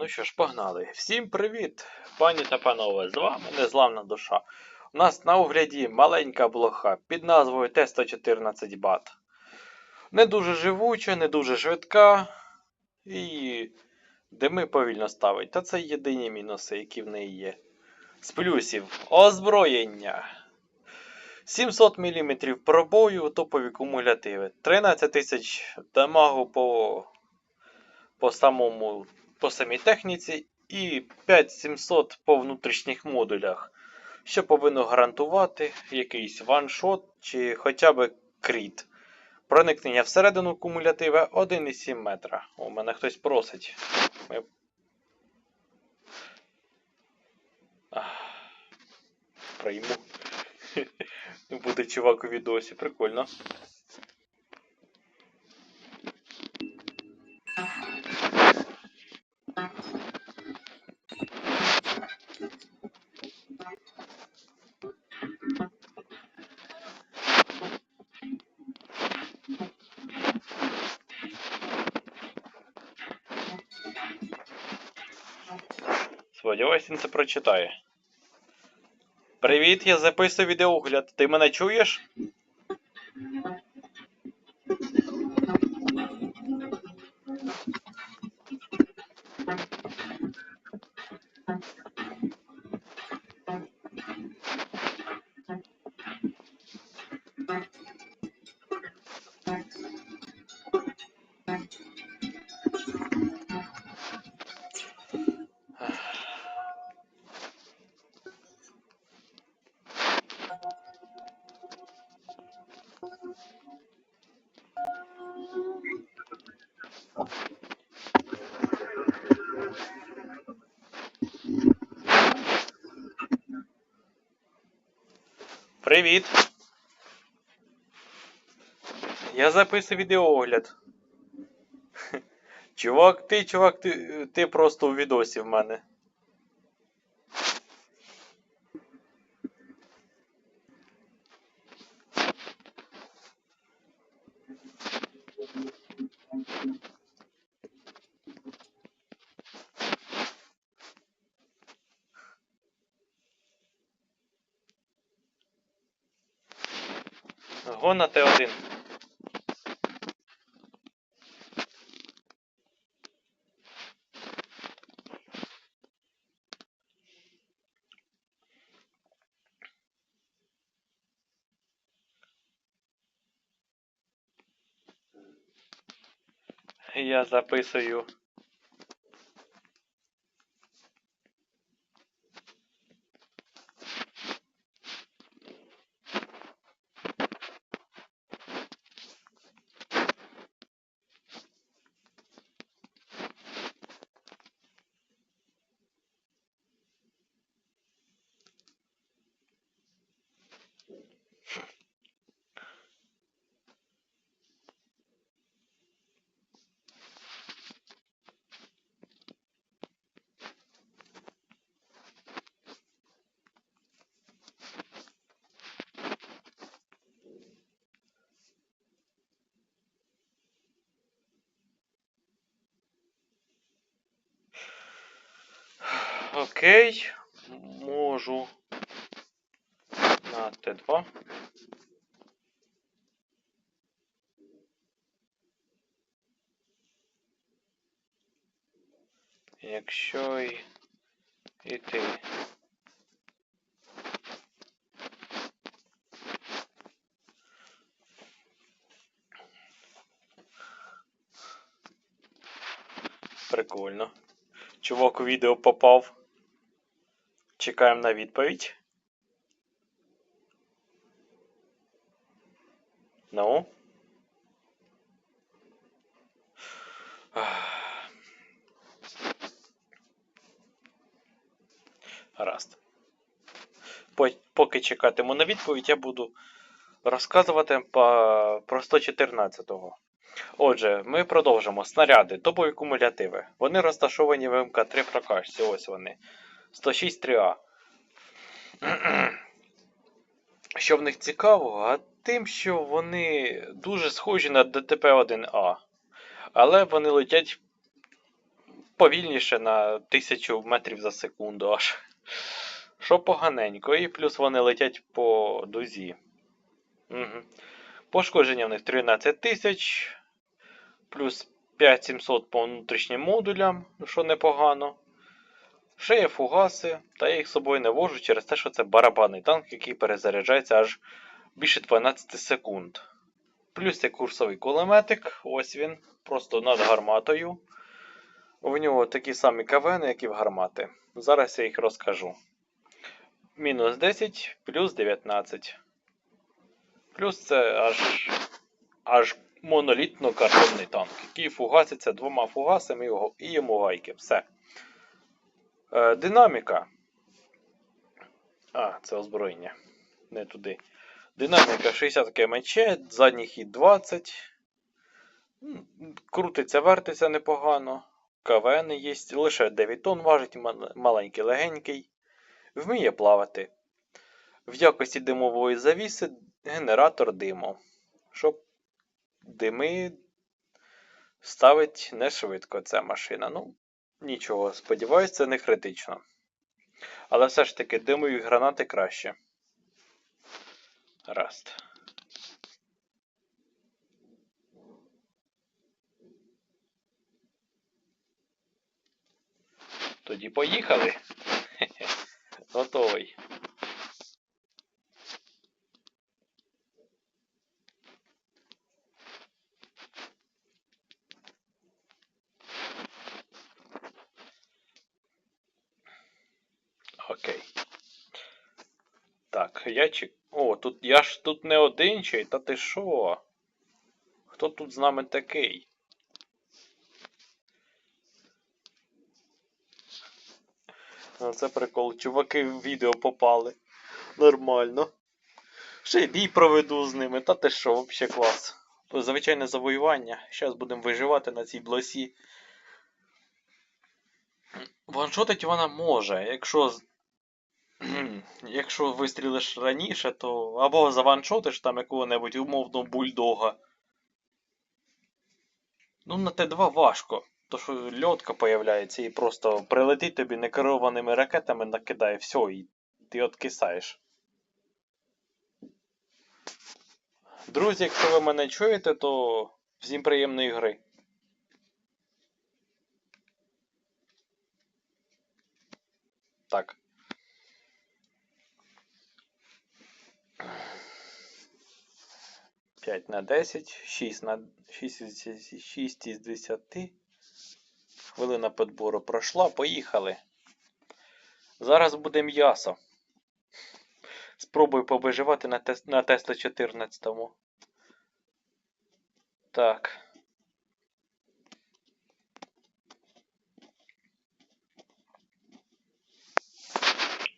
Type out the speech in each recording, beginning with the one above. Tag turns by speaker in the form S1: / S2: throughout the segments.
S1: Ну що ж, погнали. Всім привіт, пані та панове, з вами Незламна душа. У нас на огляді маленька блоха під назвою Т-114 Бат. Не дуже живуча, не дуже швидка і дими повільно ставить. Та це єдині мінуси, які в неї є. З плюсів озброєння. 700 мм пробою, топові кумулятиви. 13 тисяч дамагу по, по самому по самій техніці і 5700 по внутрішніх модулях, що повинно гарантувати якийсь ваншот чи хоча б кріт. Проникнення всередину кумулятива 1,7 метра. У мене хтось просить. Ми... Прийму. Буде чувак у відосі, прикольно. Сподіваюсь, він це прочитає. Привіт, я записую відеоогляд. Ти мене чуєш? Привіт. Я записую відеоогляд. Чувак, ти, чувак, ти, ти просто у відосі в мене. Го на Т1. Я записую. Окей. Можу. На Т2. Якщо й іти. Прикольно. Чувак у відео попав. Чекаємо на відповідь. Ну. Гаразд. Поки чекатиму на відповідь, я буду розказувати про 114-го. Отже, ми продовжимо. Снаряди, топові кумулятиви. Вони розташовані в МК3 прокачці. Ось вони. 106 3А. Що в них цікавого, а тим, що вони дуже схожі на ДТП-1А. Але вони летять повільніше на 1000 метрів за секунду аж. Що поганенько, і плюс вони летять по дузі. Угу. Пошкодження в них 13 тисяч, плюс 5700 по внутрішнім модулям, що непогано. Ще є фугаси, та я їх з собою не вожу через те, що це барабанний танк, який перезаряджається аж більше 12 секунд. Плюс є курсовий кулеметик, ось він, просто над гарматою. У нього такі самі кавени, як і в гармати. Зараз я їх розкажу. Мінус 10, плюс 19. Плюс це аж аж монолітно картонний танк, який фугаситься двома фугасами і йому гайки. Все. Е, динаміка. А, це озброєння. Не туди. Динаміка 60 кмч, задній хід 20. Крутиться, вертиться непогано. КВН є, лише 9 тонн важить, маленький, легенький. Вміє плавати. В якості димової завіси генератор диму. Щоб дими ставить не швидко ця машина. Ну, нічого, сподіваюсь, це не критично. Але все ж таки димові гранати краще. Раст. Тоді поїхали. Готовий. Окей. Так, я чек. О, тут я ж тут не один чей, та ти що? Хто тут з нами такий? Ну, це прикол. Чуваки в відео попали. Нормально. Ще й бій проведу з ними. Та ти що, взагалі клас. Звичайне завоювання. Зараз будемо виживати на цій блосі. Ваншотить вона може, якщо. Якщо вистрілиш раніше, то або заваншотиш там якого-небудь умовного бульдога. Ну, на Т2 важко. То що льотка появляється і просто прилетить тобі некерованими ракетами накидає все, і ти откисаєш. Друзі, якщо ви мене чуєте, то всім приємної гри. Так. П'ять на 10, 6 на 6, із- 6 із 10. Хвилина підбору пройшла, поїхали. Зараз буде м'ясо. Спробую повиживати на, тест, на Теста 14. Так.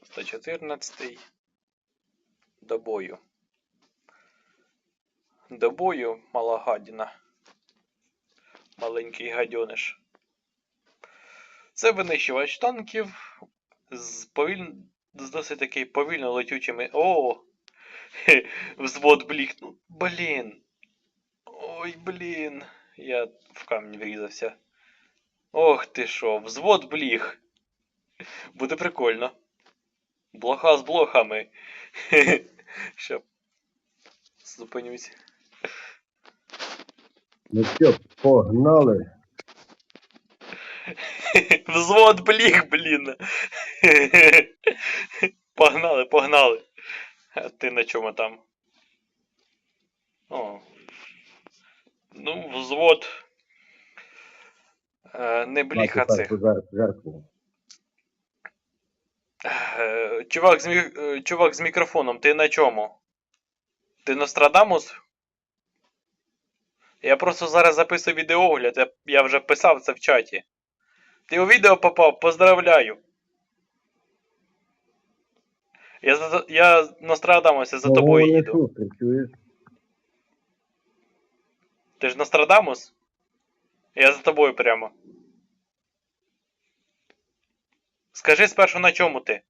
S1: Сто чотирнадцятий. До бою. До бою, мала гадіна. Маленький гадьониш. Це винищувач танків з повіль... з досить таки повільно летючими. О! Взвод блікнув. Блін. Ой, блін. Я в камінь врізався. Ох ти що, взвод бліг. Буде прикольно. Блоха з блохами. Ща. Зупинюсь.
S2: Ну що, погнали.
S1: Взвод бліг, блін. Погнали, погнали. А ти на чому там? О. Ну, взвод. Е, не бліг, а цих. Е, Чувак з, мі... е, чувак з мікрофоном, ти на чому? Ти Нострадамус? Я просто зараз записую відеоогляд, я, я вже писав це в чаті. Ти у відео попав, поздравляю. Я, за... я Нострадамус, я за тобою їду. Ти ж Нострадамус? Я за тобою прямо. Скажи спершу на чому ти?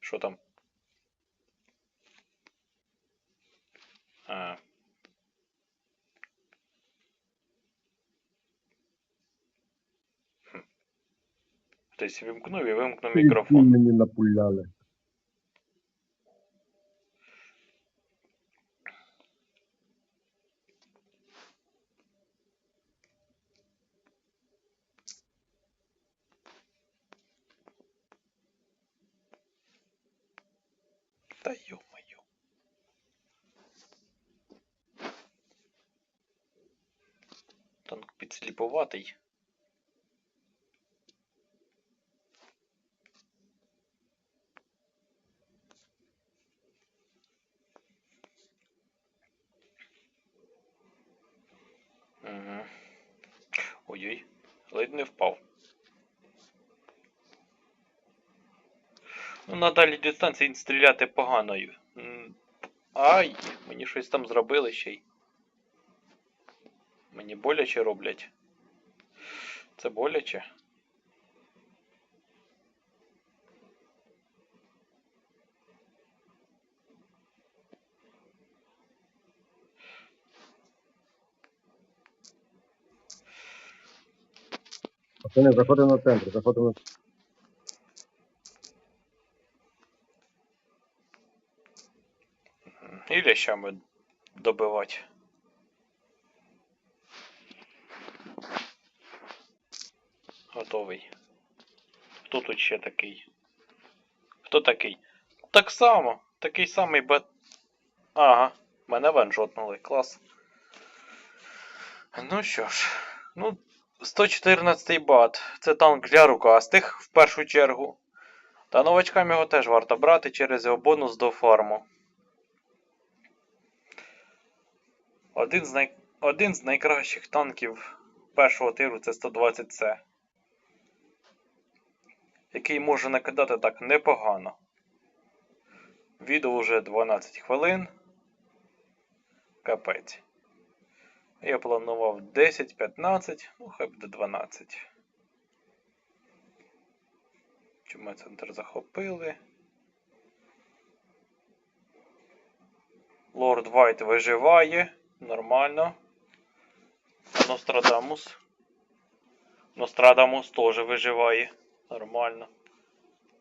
S1: Що там? А. Хтось вимкнув і вимкнув мікрофон.
S2: мені напуляли.
S1: Та ё-моё. Танк підсліпуватий. Угу. Ой-ой, ледь не впав. Дальній дистанції стріляти погано. Ай, мені щось там зробили ще й. Мені боляче роблять. Це боляче.
S2: Пацани, заходимо на центр, заходимо на
S1: І лящами добивати. Готовий. Хто тут ще такий? Хто такий? Так само. Такий самий бет. Ага, мене ваншотнули. Клас. Ну що ж. Ну, 114 бат. Це танк для рукастих в першу чергу. Та новачкам його теж варто брати через його бонус до фарму. Один з, най... Один з найкращих танків першого тиру це 120С, який може накидати так непогано. Відео вже 12 хвилин. Капець. Я планував 10-15, ну хай буде 12. Чому центр захопили? Лорд Вайт виживає. Нормально. Нострадамус. Нострадамус теж виживає. Нормально.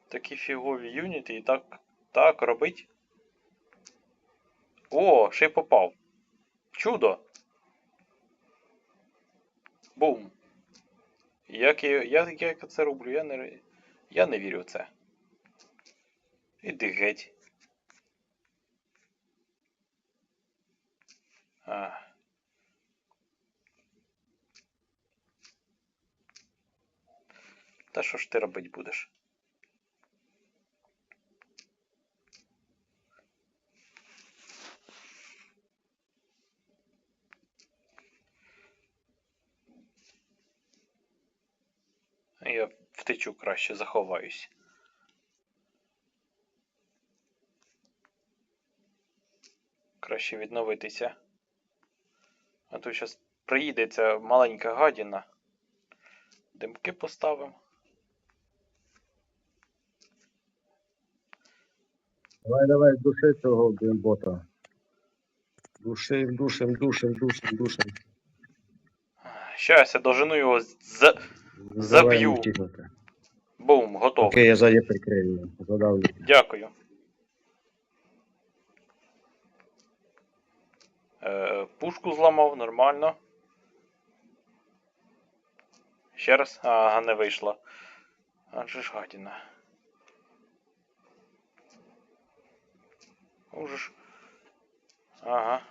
S1: Такі фігові юніти і так. Так, робить. О, ще й попав. Чудо. Бум. Як я, як я це роблю? Я не, я не вірю в це. Іди геть. А. Та що ж ти робить будеш? Я втечу краще заховаюсь. Краще відновитися. То зараз приїде ця маленька гадіна. Димки поставимо.
S2: Давай, давай, души цього бота. Душим, душим, душим, душим, душим.
S1: Щас я дожену його з.
S2: Не
S1: Заб'ю. Бум, готово.
S2: Окей, я ззаді прикрию. Задавлю.
S1: Дякую. Е, пушку зламав, нормально. Ще раз. Ага, не вийшло. Адже ж гадіна. Уже ж. Ага.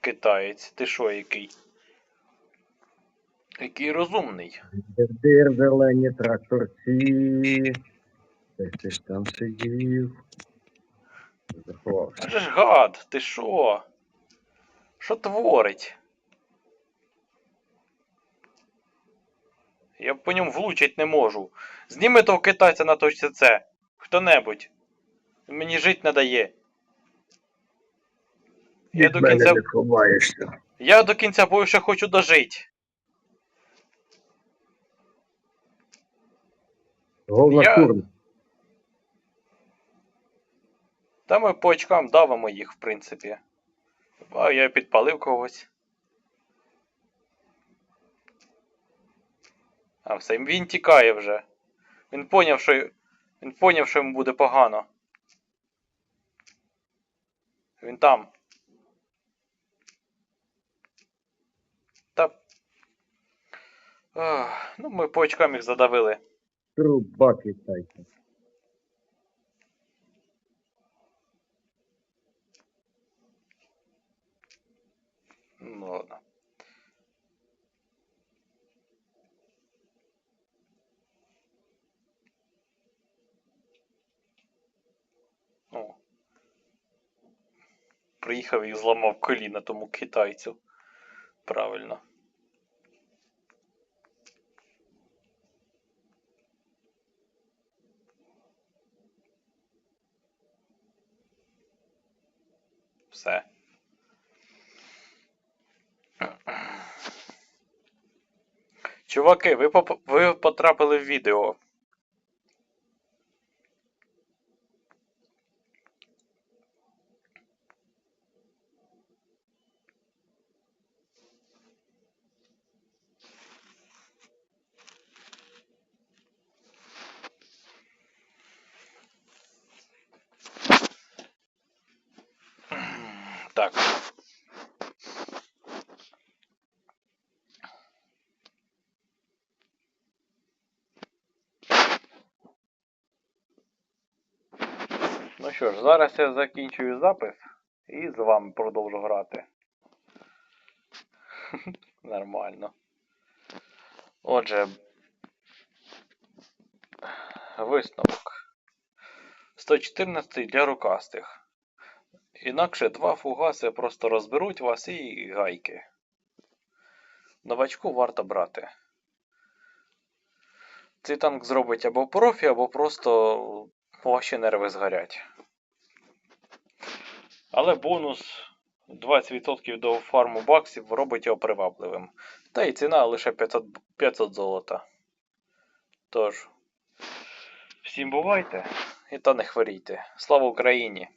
S1: Китаєць, ти що який? Який розумний.
S2: Дир, зелені тракторці. Ти ж там сидів. Заховався.
S1: Це ж гад, ти що? Що творить? Я по ньому влучить не можу. Зніми того китайця на точці С. Хто-небудь. Мені жить не дає. Я
S2: Від
S1: до кінця, я до кінця бою ще хочу дожити.
S2: Гол на
S1: Я-. Та ми по очкам давимо їх, в принципі. А я підпалив когось. А все, він тікає вже. Він поняв, що. Він поняв, що йому буде погано. Він там. Та. Ах, ну, ми по очкам їх задавили.
S2: Труба китайця.
S1: Ну ладно. О. Приїхав і зламав коліна тому китайцю. Правильно. Все. Чуваки, ви, поп... ви потрапили в відео. Так. Ну що ж, зараз я закінчую запис і з вами продовжу грати. Нормально. Отже, висновок. 114 для рукастих. Інакше два фугаси просто розберуть вас і гайки. Новачку варто брати. Цей танк зробить або профі, або просто ваші нерви згорять. Але бонус 20% до фарму баксів робить його привабливим. Та й ціна лише 500, 500 золота. Тож, всім бувайте і та не хворійте. Слава Україні!